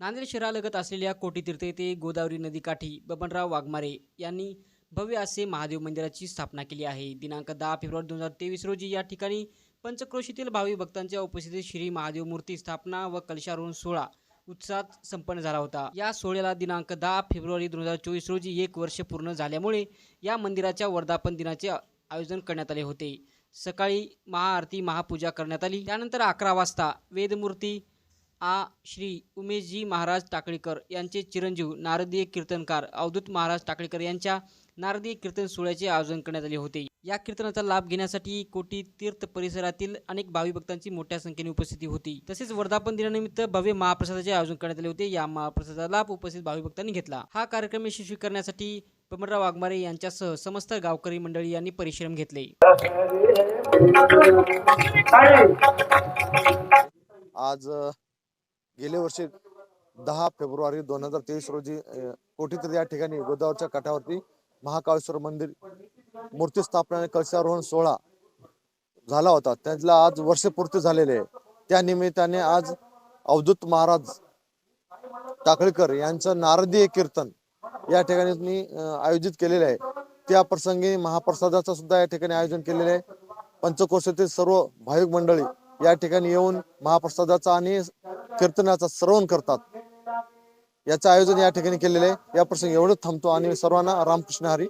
नांदेड शहरालगत असलेल्या कोटीतीर्थ येथे गोदावरी नदीकाठी बबनराव वाघमारे यांनी भव्य असे महादेव मंदिराची स्थापना केली आहे. दिनांक दहा फेब्रुवारी दोन हजार तेवीस रोजी या ठिकाणी पंचक्रोशीतील भावी भक्तांच्या उपस्थितीत श्री महादेव मूर्ती स्थापना व कलशारोहण सोहळा उत्साहात संपन्न झाला होता. या सोहळ्याला दिनांक दहा फेब्रुवारी दोन हजार चोवीस रोजी एक वर्ष पूर्ण झाल्यामुळे या मंदिराच्या वर्धापन दिनाचे आयोजन करण्यात आले होते. सकाळी महाआरती महापूजा करण्यात आली. त्यानंतर अकरा वाजता वेदमूर्ती आ. श्री उमेशजी महाराज टाकळीकर यांचे चिरंजीव नारदीय कीर्तनकार अवधूत महाराज टाकळीकर यांच्या नारदीय कीर्तन सोहळ्याचे आयोजन करण्यात आले होते. या कीर्तनाचा लाभ घेण्यासाठी कोटी तीर्थ परिसरातील अनेक भावी भक्तांची मोठ्या संख्येने उपस्थिती होती. तसेच वर्धापन दिनानिमित्त भव्य महाप्रसादाचे आयोजन करण्यात आले होते. या महाप्रसादाचा लाभ उपस्थित भावी भक्तांनी घेतला. हा कार्यक्रम यशस्वी करण्यासाठी बबनराव वाघमारे यांच्यासह समस्त गावकरी मंडळी यांनी परिश्रम घेतले. आज गेल्या वर्षी दहा फेब्रुवारी दोन हजार तेवीस रोजी कोठीतरी या ठिकाणी गोदावरच्या काठावरती महाकाळेश्वर मंदिर मूर्ती स्थापना आणि कलशारोहण सोहळा झाला होता. त्याला आज वर्ष पूर्ती झालेले आहे. त्या निमित्ताने आज अवधूत महाराज टाकळकर यांचं नारदीय कीर्तन या ठिकाणी आयोजित केलेले आहे. त्या प्रसंगी महाप्रसादाचं सुद्धा या ठिकाणी आयोजन केलेले आहे. पंचकोशातील सर्व भाविक मंडळी या ठिकाणी येऊन महाप्रसादाचा आणि कीर्तनाचा श्रवण करतात. याचं आयोजन या ठिकाणी केलेलं आहे. या प्रसंगी एवढंच थांबतो आणि सर्वांना रामकृष्ण हरी.